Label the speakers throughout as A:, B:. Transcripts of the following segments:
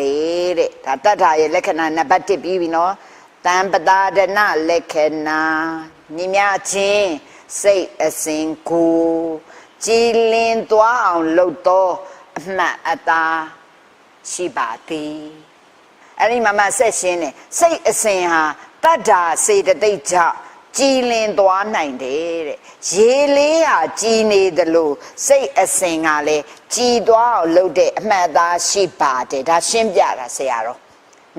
A: လေတဲ့ဒါတတ္ထာရဲ့လက္ခဏာနံပါတ်1ပြီးပြီနော်တံပတာဒနာလက္ခဏာညီမြချင်းစိတ်အစဉ်ကိုကြည်လင်သွားအောင်လုပ်တော့အမှတ်အသားရှိပါသည်အဲ့ဒီမှာမှဆက်ရှင်းတယ်စိတ်အစဉ်ဟာတတ္ထာစေတသိက်ကြောင့် ကြည်လင်သွားနိုင်တယ်တဲ့ရေလေးဟာကြည်နေတယ်လို့စိတ်အစဉ်ကလည်းကြည်သွားအောင်လုပ်တဲ့အမှတ်အသားရှိပါတယ်ဒါရှင်းပြတာဆရာတော်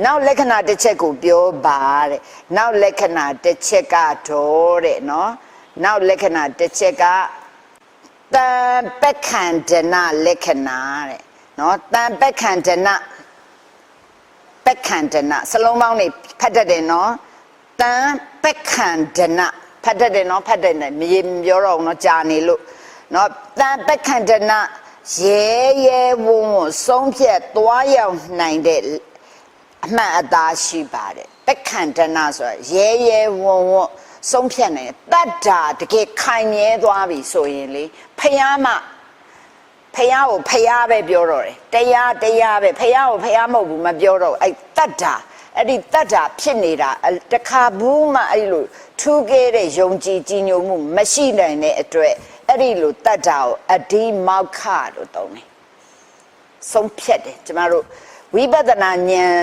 A: နောက်လက္ခဏာတစ်ချက်ကိုပြောပါတဲ့နောက်လက္ခဏာတစ်ချက်ကတော့တဲ့နော်နောက်လက္ခဏာတစ်ချက်ကတံပက္ခန္ဒနာလက္ခဏာတဲ့နော်တံပက္ခန္ဒနာပက္ခန္ဒနာစလုံးပေါင်းနေဖတ်တတ်တယ်နော်တ န်ပက္ခန္ဒနာဖတ်တတ်တယ်နော်ဖတ်တတ်တယ်မရေမပြောတော့ဘူးနော်ကြာနေလို့နော်တန်ပက္ခန္ဒနာရဲရဲဝုံဝုံဆုံးဖြတ်သွားရောက်နိုင်တဲ့အမှန်အသားရှိပါတယ်ပက္ခန္ဒနာဆိုတာရဲရဲဝုံဝုံဆုံးဖြတ်နိုင်တယ်တတ္တာတကယ်ခိုင်မြဲသွားပြီဆိုရင်လေဖယားမဖះကိုဖះပဲပြောတော့တယ်တရားတရားပဲဖះကိုဖះမဟုတ်ဘူးမပြောတော့ဘူးအဲ့တတ္တာ အဲ့ဒီတတ္တာဖြစ်နေတာအတခါဘူးမှအဲ့လိုထူးခဲ့တဲ့ယုံကြည်ကြည်ညိုမှုမရှိနိုင်တဲ့အတွက်အဲ့ဒီလိုတတ္တာကိုအဒီမောက္ခလို့သုံးတယ်ဆုံးဖြတ်တယ်ကျမတို့ဝိပဿနာဉာဏ်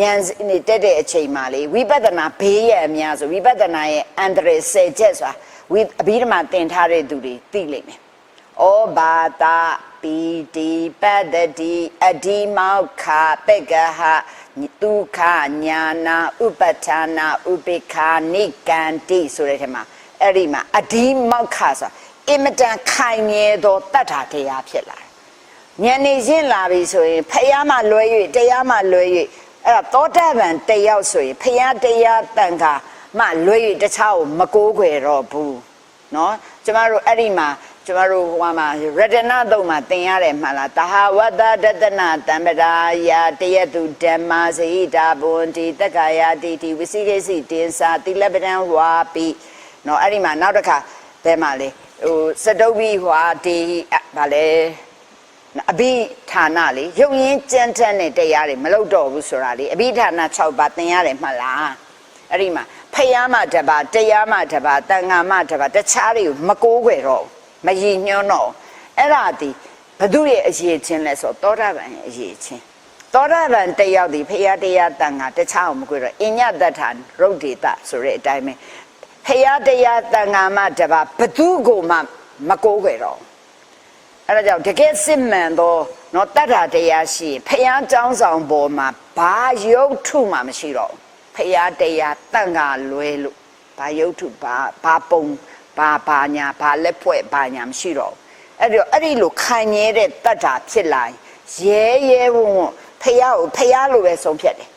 A: ဉာဏ်နေတက်တဲ့အချိန်မှာလေဝိပဿနာဘေးရဲ့အများဆိုဝိပဿနာရဲ့အန္တရာယ်၁၀ချက်ဆိုတာဝိအဘိဓမ္မာသင်ထားတဲ့သူတွေသိလိမ့်မယ်ဩဘာတာပီတိပတ္တတိအဒီမောက္ခပက္ကဟ ဒုက္ခညာနာဥပဋ္ဌာနာဥပိ္ခာနိကန္တိဆိုတဲ့ထဲမှာအဲ့ဒီမှာအဓိမောက္ခဆိုတာအင်မတန်ခိုင်မြဲသောတတ္ထာတရားဖြစ်လာတယ်။ဉာဏ်နေရှင်းလာပြီဆိုရင်ဖယားမှလွဲ၍တရားမှလွဲ၍အဲ့တော့သောတာပန်တယောက်ဆိုရင်ဖယားတရားတန်ခါမှလွဲ၍တခြားကိုမကိုးခွေတော့ဘူး။နော်ကျမတို့အဲ့ဒီမှာ ကျမတို့ဟိုမှာရတနာသုံးမှာသင်ရတယ်မှလားတဟာဝတ္တရတနာတံပရာယတယတုဓမ္မာစေတာဘွန်တိတက္ကာယတိတိဝစီရိစီတင်စာတိလပဒံဝါပိနော်အဲ့ဒီမှာနောက်တစ်ခါဘယ်မှာလဲဟိုစတုဘိဟွာတိဗာလဲအဘိဌာနလေရုပ်ရင်းကြမ်းတမ်းတဲ့တရားတွေမလုပ်တော့ဘူးဆိုတာလေအဘိဌာန6ပါသင်ရတယ်မှလားအဲ့ဒီမှာဖယားမတပါတရားမတပါတန်ဃာမတပါတခြားတွေကိုမကိုးွယ်တော့ဘူး မရည်ညွှန်းတော့အဲ့ဒါဒီဘသူရဲ့အရေးချင်းလဲဆိုတော့သောတာပန်ရဲ့အရေးချင်းသောတာပန်တယောက်ဒီဖရာတရားတန်ခါတခြားအောင်မကွေတော့အညတထာရုပ်ဒေတာဆိုတဲ့အတိုင်းပဲဖရာတရားတန်ခါမှတပါဘသူကိုမှမကိုးခွေတော့အဲ့ဒါကြောင့်တကယ်စစ်မှန်သောနော်တတ္ထာတရားရှိဖရာကြောင်းဆောင်ပေါ်မှာဘာရုပ်ထုမှမရှိတော့ဖရာတရားတန်ခါလွဲလို့ဘာရုပ်ထုဘာဘာပုံ ဘာဘာညာဘာလက်ဖွဲ့ဘာညာမရှိတော့ဘူးအဲ့ဒီတော့အဲ့ဒီလိုခိုင်မြဲတဲ့တတ္ထာဖြစ်လာရင်ရဲရဲဝုံဝုံဖယားကိုဖယားလိုပဲဆုံးဖြတ်တယ်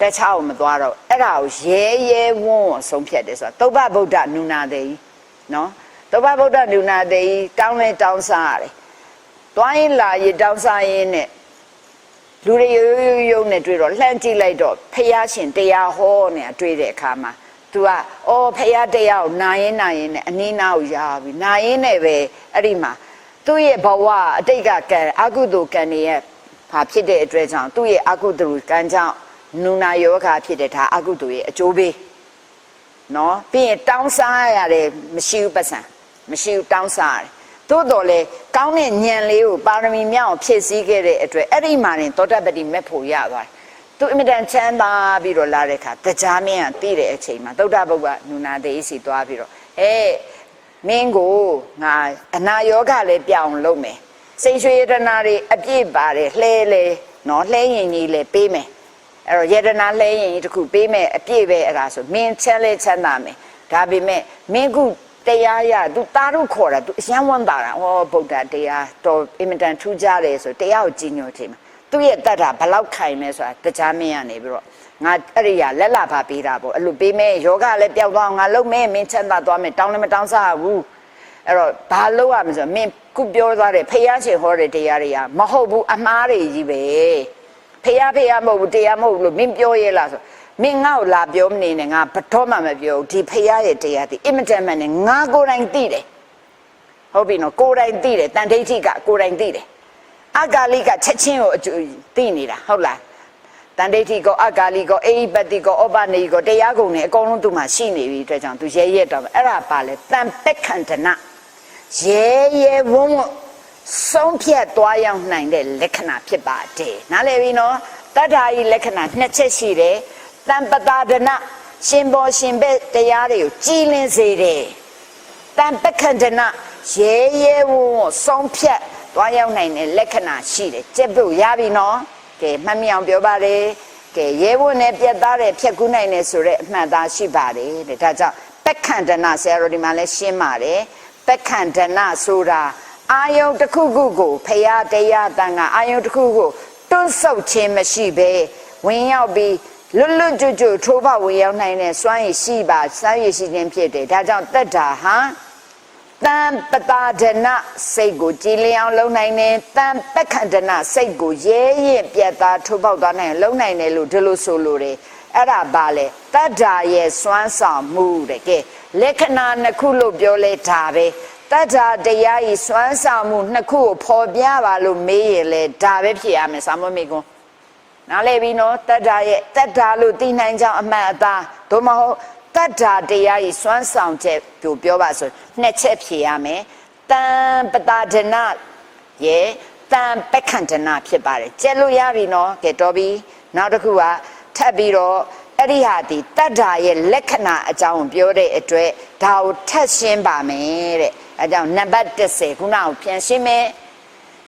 A: တခြားကိုမသွားတော့အဲ့ဒါကိုရဲရဲဝုံဝုံဆုံးဖြတ်တယ်ဆိုတာသုဗ္ဗဗုဒ္ဓနုနာတေကြီးနော်သုဗ္ဗဗုဒ္ဓနုနာတေကြီးတောင်းလဲတောင်းစားရတယ်သွားရင်လာရင်တောင်းစားရင်နဲ့လူတွေရိုးရိုးရိုးနဲ့တွေ့တော့လှမ်းကြည့်လိုက်တော့ဖះရှင်တရားဟောနေတာတွေ့တဲ့အခါမှာ तू ကအော်ဖះတရားကိုနာရင်နာရင်နဲ့အနည်းနာကိုရပြီနာရင်နဲ့ပဲအဲ့ဒီမှာသူ့ရဲ့ဘဝအတိတ်ကကံအကုသိုလ်ကံတွေရဲ့ဘာဖြစ်တဲ့အတွက်ကြောင့်သူ့ရဲ့အကုသိုလ်ကံကြောင့်နုနာယောဂဖြစ်တဲ့ဒါအကုသိုလ်ရဲ့အကျိုးပေးနော်ပြီးရင်တောင်းစားရတယ်မရှိဘူးပတ်စံမရှိဘူးတောင်းစားရတယ်သို့တော်လေကောင်းတဲ့ဉာဏ်လေးကိုပါရမီမြောက်အောင်ဖြည့်ဆည်းခဲ့တဲ့အတွက်အဲ့ဒီမှာရင်သောတပတိမဲ့ဖို့ရသွားတယ် သူအင်မတန်ချမ်းသာပြီးတော့လာတဲ့အခါတရားမင်းကသိတဲ့အချိန်မှာသုဒ္ဓဘုရားနုနာတေးစီသွားပြီးတော့ဟဲ့မင်းကိုငါအနာယောဂလည်းပြောင်းလုပ်မယ်စိတ်ရွှေရတနာတွေအပြည့်ပါတယ်လှဲလေနော်လှဲရင်ကြီးလည်းပေးမယ်အဲ့တော့ယတနာလှဲရင်ကြီးတစ်ခုပေးမယ်အပြည့်ပဲအဲ့ဒါဆိုမင်းချမ်းလဲချမ်းသာမယ်ဒါပေမဲ့မင်းခုတရားရသူတာတို့ခေါ်တာသူအယံဝမ်းတာတာဟောဗုဒ္ဓတရားတော်အင်မတန်ထူးခြားတယ်ဆိုတရားကိုကြီးညိုချိန်မှာ သူ့ရဲ့တတ်တာဘလောက်ခိုင်လဲဆိုတာတရားမင်းရနေပြီးတော့ငါအဲ့ဒီရလက်လာပါပေးတာပေါ့အဲ့လိုပေးမယ်ယောဂလည်းပျောက်သွားအောင်ငါလုံးမယ်မင်းချမ်းသာသွားမယ်တောင်းလည်းမတောင်းစားဘူးအဲ့တော့ဘာလို့ရမလဲဆိုတော့မင်းခုပြောသွားတယ်ဖះရှင်ဟောတဲ့တရားတွေကမဟုတ်ဘူးအမှားတွေကြီးပဲဖះဖះမဟုတ်ဘူးတရားမဟုတ်ဘူးလို့မင်းပြောရဲလားဆိုမင်းငါ့ကိုလာပြောမနေနဲ့ငါဘတော်မှမပြောဘူးဒီဖရာရဲ့တရားဒီအင်မတန်မှန်နဲ့ငါကိုယ်တိုင်သိတယ်ဟုတ်ပြီနော်ကိုယ်တိုင်သိတယ်တန်ထိတ်ထိကကိုယ်တိုင်သိတယ် အကာလိကချက်ချင်းကိုအကျိုးသိနေတာဟုတ်လားတန်ဒိဋ္ဌိကောအကာလိကောအေဟိပတိကောဩပနေကောတရားကုန်နေအကုန်လုံးသူမှာရှိနေပြီအတွက်ကြောင့်သူရဲရဲတော့အဲ့ဒါပါလေတန်ပက္ခန္တနာရဲရဲဝုံဝုံဆုံးဖြတ်သွားရောက်နိုင်တဲ့လက္ခဏာဖြစ်ပါတယ်နားလည်ပြီနော်တတ္ထာဤလက္ခဏာနှစ်ချက်ရှိတယ်တန်ပတာဒနာရှင်ဘောရှင်ဘက်တရားတွေကိုကြည်လင်စေတယ်တန်ပက္ခန္တနာရဲရဲဝုံဝုံဆုံးဖြတ် သွားရောက်နိုင်တဲ့လက္ခဏာရှိတယ်ကျက်ဖို့ရပြီနော်ကဲမှတ်မိအောင်ပြောပါလေကဲရဲဝုံနဲ့ပြတ်သားတဲ့ဖြတ်ကူးနိုင်တယ်ဆိုတော့အမှန်သားရှိပါတယ်တဲ့ဒါကြောင့်ပက္ခန္တနာဆရာတော်ဒီမှာလဲရှင်းပါတယ်ပက္ခန္တနာဆိုတာအာယုံတစ်ခုခုကိုဖရာတရားတန်ကအာယုံတစ်ခုကိုတွန်းဆုတ်ခြင်းမရှိဘဲဝင်ရောက်ပြီးလွတ်လွတ်ကျွတ်ကျွတ်ထိုးဖောက်ဝင်ရောက်နိုင်တဲ့စွမ်းရည်ရှိပါစွမ်းရည်ရှိခြင်းဖြစ်တယ်ဒါကြောင့်တတ္တာဟာ တံပတာဒနာစိတ်ကိုကြည်လျောင်လုံနိုင်တယ်တံပက္ခန္ဒနာစိတ်ကိုရဲရင်ပြတ်သားထိုးပေါက်သွားနိုင်လုံနိုင်တယ်လို့ဒီလိုဆိုလိုတယ်အဲ့ဒါပါလေတတ္တာရဲ့စွမ်းဆောင်မှုတဲ့ကဲလက္ခဏာနှစ်ခုလို့ပြောလဲဒါပဲတတ္တာတရားဤစွမ်းဆောင်မှုနှစ်ခုကိုဖော်ပြပါလို့မေးရင်လဲဒါပဲဖြစ်ရမယ်စာမမေကွန်းနားလည်ပြီနော်တတ္တာရဲ့တတ္တာလို့သိနိုင်ကြောင်းအမှန်အသားသို့မဟုတ် တတ္တာတရားကြီးစွမ်းဆောင်ချက်ကိုပြောပါဆိုနှစ်ချက်ဖြေရမယ်တံပတာဒနာရဲ့တံပက္ခန္ဒနာဖြစ်ပါတယ်ကျက်လို့ရပြီနော်ကဲတော်ပြီနောက်တစ်ခုကထပ်ပြီးတော့အဲ့ဒီဟာဒီတတ္တာရဲ့လက္ခဏာအကြောင်းကိုပြောတဲ့အတွက်ဒါကိုထပ်ရှင်းပါမယ်တဲ့အဲကြောင့်နံပါတ်30ခုနကပြန်ရှင်းမယ်